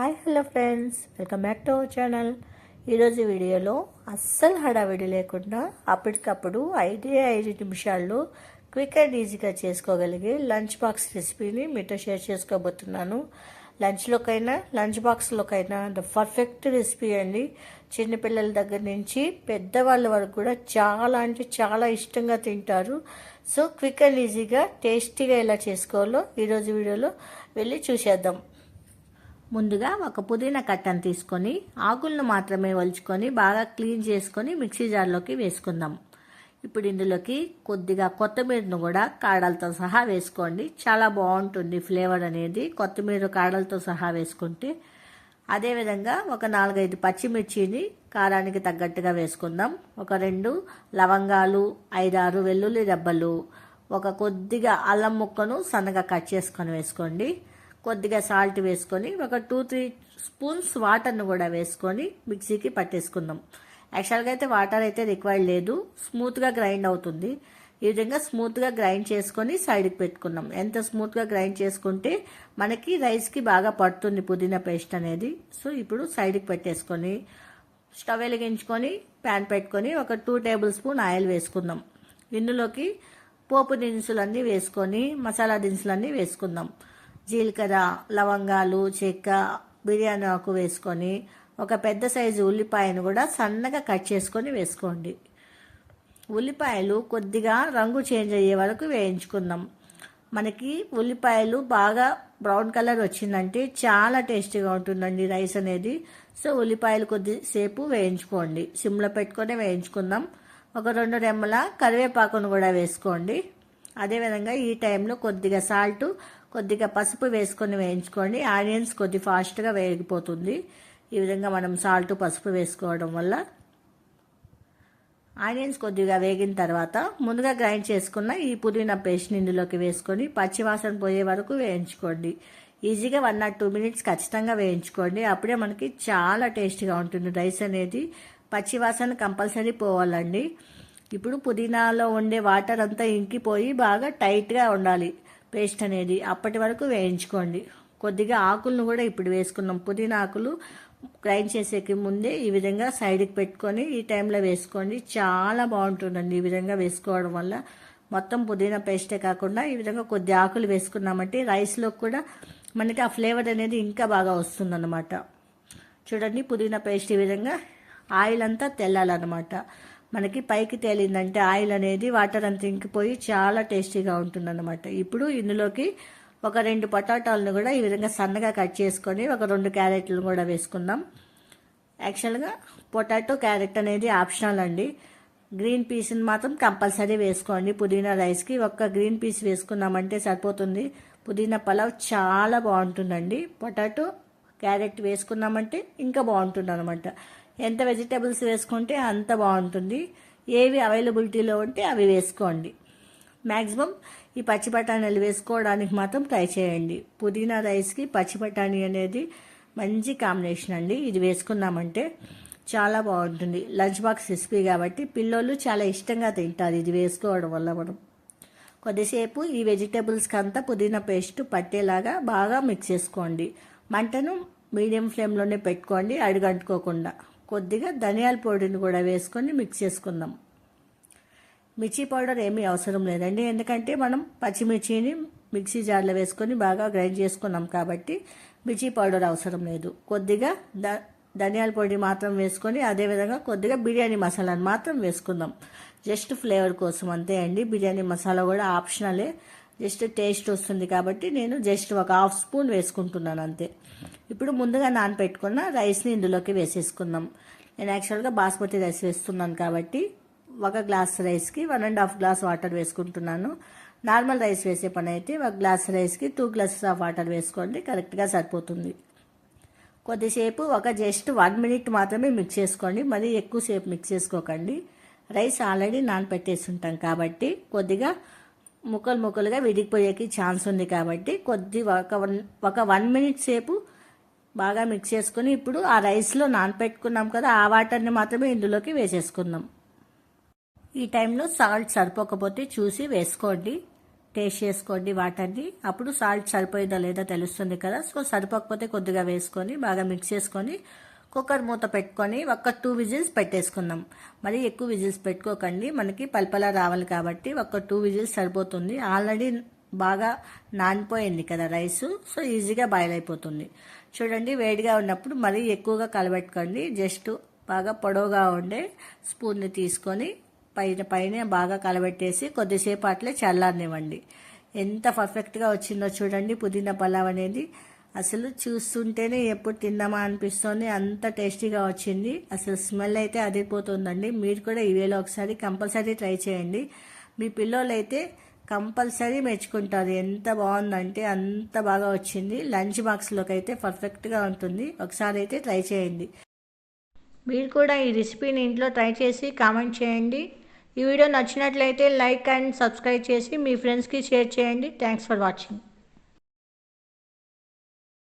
Hi hello friends. Welcome back to our channel. ఈరోజు వీడియోలో అస్సలు హడావిడి లేకుండా అప్పటికప్పుడు ఐదే ఐదు నిమిషాల్లో క్విక్ అండ్ ఈజీగా చేసుకోగలిగే లంచ్ బాక్స్ రెసిపీని మీతో షేర్ చేసుకోబోతున్నాను. లంచ్లోకైనా లంచ్ బాక్స్లోకైనా ద పర్ఫెక్ట్ రెసిపీ అండి. చిన్నపిల్లల దగ్గర నుంచి పెద్దవాళ్ళ వరకు కూడా చాలా అంటే చాలా ఇష్టంగా తింటారు. సో క్విక్ అండ్ ఈజీగా టేస్టీగా ఎలా చేసుకోవాలో ఈరోజు వీడియోలో వెళ్ళి చూసేద్దాం. ముందుగా ఒక పుదీనా కట్టను తీసుకొని ఆకులను మాత్రమే వలుచుకొని బాగా క్లీన్ చేసుకొని మిక్సీ జార్లోకి వేసుకుందాం. ఇప్పుడు ఇందులోకి కొద్దిగా కొత్తిమీరను కూడా కాడలతో సహా వేసుకోండి. చాలా బాగుంటుంది ఫ్లేవర్ అనేది. కొత్తిమీర కాడలతో సహా వేసుకుంటే అదేవిధంగా ఒక నాలుగైదు పచ్చిమిర్చిని కారానికి తగ్గట్టుగా వేసుకుందాం. ఒక రెండు లవంగాలు ఐదారు వెల్లుల్లి దెబ్బలు ఒక కొద్దిగా అల్లం ముక్కను సన్నగా కట్ చేసుకొని వేసుకోండి. కొద్దిగా సాల్ట్ వేసుకొని ఒక టూ త్రీ స్పూన్స్ వాటర్ను కూడా వేసుకొని మిక్సీకి పట్టేసుకుందాం. యాక్చువల్గా అయితే వాటర్ అయితే రిక్వైర్డ్ లేదు. స్మూత్గా గ్రైండ్ అవుతుంది. ఈ విధంగా స్మూత్గా గ్రైండ్ చేసుకొని సైడ్కి పెట్టుకున్నాం ఎంత స్మూత్గా గ్రైండ్ చేసుకుంటే మనకి రైస్కి బాగా పడుతుంది పుదీనా పేస్ట్ అనేది. సో ఇప్పుడు సైడ్కి పెట్టేసుకొని స్టవ్ వెలిగించుకొని ప్యాన్ పెట్టుకొని ఒక టూ టేబుల్ స్పూన్ ఆయిల్ వేసుకుందాం. ఇందులోకి పోపు దినుసులన్నీ వేసుకొని మసాలా దినుసులన్నీ వేసుకుందాం. జీలకర్ర లవంగాలు చెక్క బిర్యానీ ఆకు వేసుకొని ఒక పెద్ద సైజు ఉల్లిపాయను కూడా సన్నగా కట్ చేసుకొని వేసుకోండి. ఉల్లిపాయలు కొద్దిగా రంగు చేంజ్ అయ్యే వరకు వేయించుకుందాం. మనకి ఉల్లిపాయలు బాగా బ్రౌన్ కలర్ వచ్చిందంటే చాలా టేస్టీగా ఉంటుందండి రైస్ అనేది. సో ఉల్లిపాయలు కొద్దిసేపు వేయించుకోండి. సిమ్లో పెట్టుకొని వేయించుకుందాం. ఒక రెండు రెమ్మల కరివేపాకును కూడా వేసుకోండి. అదేవిధంగా ఈ టైంలో కొద్దిగా సాల్ట్ కొద్దిగా పసుపు వేసుకొని వేయించుకోండి. ఆనియన్స్ కొద్ది ఫాస్ట్గా వేగిపోతుంది. ఈ విధంగా మనం సాల్ట్ పసుపు వేసుకోవడం వల్ల. ఆనియన్స్ కొద్దిగా వేగిన తర్వాత ముందుగా గ్రైండ్ చేసుకున్న ఈ పుదీనా పేస్ట్ని ఇందులోకి వేసుకొని పచ్చివాసన పోయే వరకు వేయించుకోండి. ఈజీగా వన్ ఆర్ టూ మినిట్స్ ఖచ్చితంగా వేయించుకోండి. అప్పుడే మనకి చాలా టేస్ట్గా ఉంటుంది రైస్ అనేది. పచ్చివాసన కంపల్సరీ పోవాలండి. ఇప్పుడు పుదీనాలో ఉండే వాటర్ అంతా ఇంకిపోయి బాగా టైట్గా ఉండాలి. పేస్ట్ అనేది అప్పటి వరకు వేయించుకోండి. కొద్దిగా ఆకులను కూడా ఇప్పుడు వేసుకున్నాం. పుదీనా ఆకులు గ్రైండ్ చేసేకి ముందే ఈ విధంగా సైడ్కి పెట్టుకొని ఈ టైంలో వేసుకోండి. చాలా బాగుంటుందండి ఈ విధంగా వేసుకోవడం వల్ల. మొత్తం పుదీనా పేస్టే కాకుండా ఈ విధంగా కొద్ది ఆకులు వేసుకున్నామంటే రైస్లో కూడా మనకి ఆ ఫ్లేవర్ అనేది ఇంకా బాగా వస్తుందన్నమాట. చూడండి పుదీనా పేస్ట్ ఈ విధంగా ఆయిల్ అంతా తెల్లాలన్నమాట. మనకి పైకి తేలిందంటే ఆయిల్ అనేది వాటర్ అంతా ఇంకిపోయి చాలా టేస్టీగా ఉంటుందన్నమాట. ఇప్పుడు ఇందులోకి ఒక రెండు పొటాటాలను కూడా ఈ విధంగా సన్నగా కట్ చేసుకొని ఒక రెండు క్యారెట్లను కూడా వేసుకుందాం. యాక్చువల్గా పొటాటో క్యారెట్ అనేది ఆప్షనల్ అండి. గ్రీన్ పీస్ని మాత్రం కంపల్సరీ వేసుకోండి. పుదీనా రైస్కి ఒక్క గ్రీన్ పీస్ వేసుకున్నామంటే సరిపోతుంది. పుదీనా పలావ్ చాలా బాగుంటుందండి. పొటాటో క్యారెట్ వేసుకున్నామంటే ఇంకా బాగుంటుంది అనమాట ఎంత వెజిటేబుల్స్ వేసుకుంటే అంత బాగుంటుంది. ఏవి అవైలబిలిటీలో ఉంటే అవి వేసుకోండి. మ్యాక్సిమం ఈ పచ్చి బఠానీలు వేసుకోవడానికి మాత్రం ట్రై చేయండి. పుదీనా రైస్కి పచ్చి బఠానీ అనేది మంచి కాంబినేషన్ అండి. ఇది వేసుకున్నామంటే చాలా బాగుంటుంది. లంచ్ బాక్స్ రెసిపీ కాబట్టి పిల్లలు చాలా ఇష్టంగా తింటారు ఇది వేసుకోవడం వల్ల మనం. కొద్దిసేపు ఈ వెజిటేబుల్స్కి అంతా పుదీనా పేస్ట్ పట్టేలాగా బాగా మిక్స్ చేసుకోండి. మంటను మీడియం ఫ్లేమ్లోనే పెట్టుకోండి అడుగంటుకోకుండా. కొద్దిగా ధనియాల పొడిని కూడా వేసుకొని మిక్స్ చేసుకుందాం. మిర్చి పౌడర్ ఏమీ అవసరం లేదండి. ఎందుకంటే మనం పచ్చిమిర్చిని మిక్సీ జార్లో వేసుకొని బాగా గ్రైండ్ చేసుకున్నాం కాబట్టి మిర్చి పౌడర్ అవసరం లేదు. కొద్దిగా ద ధనియాల పొడి మాత్రం వేసుకొని అదేవిధంగా కొద్దిగా బిర్యానీ మసాలాను మాత్రం వేసుకుందాం. జస్ట్ ఫ్లేవర్ కోసం అంతే అండి. బిర్యానీ మసాలా కూడా ఆప్షనలే. జస్ట్ టేస్ట్ వస్తుంది కాబట్టి నేను జస్ట్ ఒక హాఫ్ స్పూన్ వేసుకుంటున్నాను అంతే. ఇప్పుడు ముందుగా నానపెట్టుకున్న రైస్ని ఇందులోకి వేసేసుకుందాం. నేను యాక్చువల్గా బాస్మతి రైస్ వేస్తున్నాను కాబట్టి ఒక గ్లాస్ రైస్కి one and half glass water వేసుకుంటున్నాను. నార్మల్ రైస్ వేసే పని అయితే ఒక గ్లాస్ రైస్కి టూ గ్లాసెస్ ఆఫ్ వాటర్ వేసుకోండి కరెక్ట్గా సరిపోతుంది. కొద్దిసేపు ఒక జస్ట్ వన్ మినిట్ మాత్రమే మిక్స్ చేసుకోండి మరీ ఎక్కువసేపు మిక్స్ చేసుకోకండి. రైస్ ఆల్రెడీ నానపెట్టేసి ఉంటాం కాబట్టి కొద్దిగా ముక్కలు ముక్కలుగా విడిగిపోయేకి ఛాన్స్ ఉంది కాబట్టి కొద్ది ఒక వన్ ఒక వన్ మినిట్ సేపు బాగా మిక్స్ చేసుకుని ఇప్పుడు ఆ రైస్లో నానపెట్టుకున్నాం కదా ఆ వాటర్ని మాత్రమే ఇందులోకి వేసేసుకుందాం. ఈ టైంలో సాల్ట్ సరిపోకపోతే చూసి వేసుకోండి టేస్ట్ చేసుకోండి వాటర్ని. అప్పుడు సాల్ట్ సరిపోయిందో లేదో తెలుస్తుంది కదా సో సరిపోకపోతే కొద్దిగా వేసుకొని బాగా మిక్స్ చేసుకొని కుక్కర్ మూత పెట్టుకొని ఒక్క టూ విజిల్స్ పెట్టేసుకుందాం. మరి ఎక్కువ విజిల్స్ పెట్టుకోకండి మనకి పల్పలా రావాలి కాబట్టి ఒక టూ విజిల్స్ సరిపోతుంది. ఆల్రెడీ బాగా నానిపోయింది కదా రైస్ సో ఈజీగా బాయిల్ అయిపోతుంది. చూడండి వేడిగా ఉన్నప్పుడు మరీ ఎక్కువగా కలబెట్టుకోండి. జస్ట్ బాగా పొడవుగా ఉండే స్పూన్ని తీసుకొని పైన పైన బాగా కలబెట్టేసి కొద్దిసేపు అట్లే చల్లారనివ్వండి. ఎంత పర్ఫెక్ట్గా వచ్చిందో చూడండి పుదీనా పలావ్ అనేది. అసలు చూస్తుంటేనే ఎప్పుడు తిందామా అనిపిస్తుంది అంత టేస్టీగా వచ్చింది. అసలు స్మెల్ అయితే అదిరిపోతుందండి. మీరు కూడా ఈ ఒకసారి కంపల్సరీ ట్రై చేయండి. మీ పిల్లలు అయితే కంపల్సరీ మెచ్చుకుంటారు. ఎంత బాగుందంటే అంత బాగా వచ్చింది. లంచ్ బాక్స్లోకి అయితే పర్ఫెక్ట్గా ఉంటుంది. ఒకసారి అయితే ట్రై చేయండి. మీరు కూడా ఈ రెసిపీని ఇంట్లో ట్రై చేసి కామెంట్ చేయండి. ఈ వీడియో నచ్చినట్లయితే లైక్ అండ్ సబ్స్క్రైబ్ చేసి మీ ఫ్రెండ్స్కి షేర్ చేయండి. Thanks for watching.